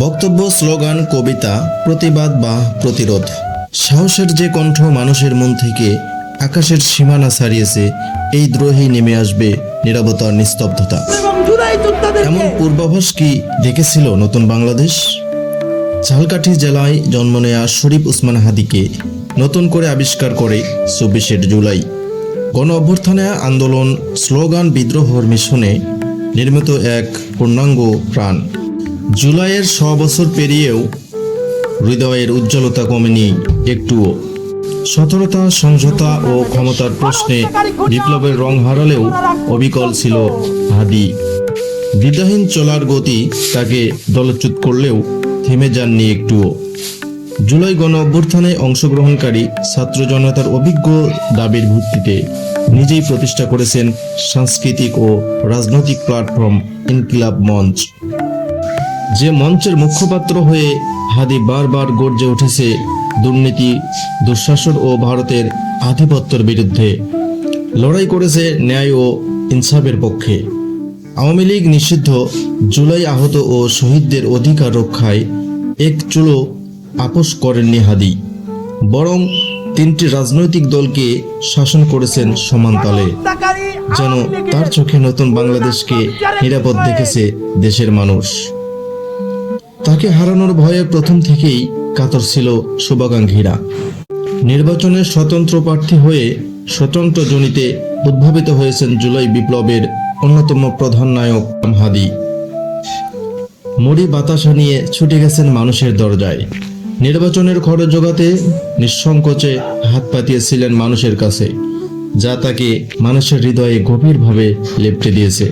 বক্তব্য স্লোগান কবিতা প্রতিবাদ বা প্রতিরোধ। সাহসের যে কণ্ঠ মানুষের মন থেকে আকাশের সীমানা ছাড়িয়েছে এই দ্রোহী নেমে আসবে নিরবতার নিস্তব্ধতা। এমন পূর্বাভাস কি দেখেছিল নতুন বাংলাদেশ? ঝালকাঠি জেলায় জন্ম নেয়া শরীফ উসমান হাদিকে নতুন করে আবিষ্কার করে চব্বিশের জুলাই। গণ অভ্যর্থনে আন্দোলন স্লোগান বিদ্রোহর মিশনে নির্মিত এক পূর্ণাঙ্গ প্রাণ। জুলাইয়ের ছ বছর পেরিয়েও হৃদয়ের উজ্জ্বলতা কমেনি একটুও। সতর্কতা সমঝোতা ও ক্ষমতার প্রশ্নে বিপ্লবের রং হারালেও অবিকল ছিল হাদি। দ্বিধাহীন চলার গতি তাকে দলচ্যুত করলেও থেমে যাননি একটুও। জুলাই গণ অভ্যুত্থানে অংশগ্রহণকারী ছাত্র জনতার অভিজ্ঞ দাবির ভিত্তিতে নিজেই প্রতিষ্ঠা করেছেন সাংস্কৃতিক ও রাজনৈতিক প্ল্যাটফর্ম ইনকিলাব মঞ্চ। যে মঞ্চের মুখপাত্র হয়ে হাদি বারবার গর্জে উঠেছে দুর্নীতি, দুঃশাসন ও ভারতের আধিপত্যের বিরুদ্ধে। লড়াই করেছে ন্যায় ও ইনসাফের পক্ষে। আওয়ামী লীগ নিষিদ্ধ, জুলাই আহত ও শহীদদের অধিকার রক্ষায় এক চুলো আপোষ করেননি হাদি বরং তিনটি রাজনৈতিক দলকে শাসন করেছেন সমানতালে যেন তার চোখে নতুন বাংলাদেশকে নিরাপদ দেখেছে দেশের মানুষ। তাকে হারানোর ভয়ে প্রথম থেকেই কাতর ছিল শুভাকাঙ্ক্ষীরা। নির্বাচনের স্বতন্ত্র প্রার্থী হয়ে স্বতন্ত্র জনিতে উদ্ভাবিত হয়েছেন জুলাই বিপ্লবের অন্যতম প্রধান নায়ক হাদি মুড়ি বাতাসা নিয়ে ছুটে গেছেন মানুষের দরজায়। নির্বাচনের খরচ জোগাতে নিঃসংকোচে হাত পাতিয়েছিলেন মানুষের কাছে, যা তাকে মানুষের হৃদয়ে গভীরভাবে লেপটে দিয়েছে।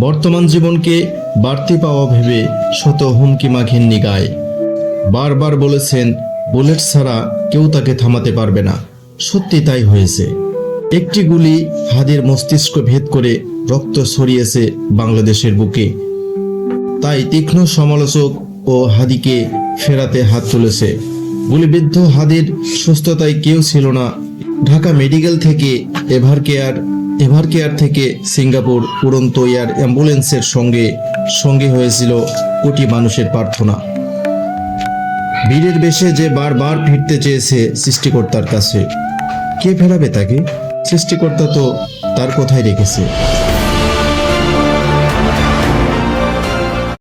বর্তমান জীবনকে বাড়তি পাওয়া ভেবে শত হুমকি মাখেননি গায়ে বারবার বলেছেন, বুলেট ছাড়া কেউ তাকে থামাতে পারবে না। সত্যি তাই হয়েছে। একটি গুলি হাদির মস্তিষ্ক ভেদ করে রক্ত ছড়িয়েছে বাংলাদেশের বুকে। তাই তীক্ষ্ণ সমালোচক ও হাদিকে ফেরাতে হাত তুলেছে। গুলিবিদ্ধ হাদির সুস্থতায় কেউ ছিল না। ঢাকা মেডিকেল থেকে এভার কেয়ার এভার কেয়ার থেকে সিঙ্গাপুর উড়ন্ত এয়ার অ্যাম্বুলেন্সের সঙ্গে সঙ্গে হয়েছিল কোটি মানুষের প্রার্থনা। বীরের বেশে যে বারবার ফিরতে চেয়েছে সৃষ্টিকর্তার কাছে। কে ফেরাবে তাকে? সৃষ্টিকর্তা তো তার কথাই রেখেছে।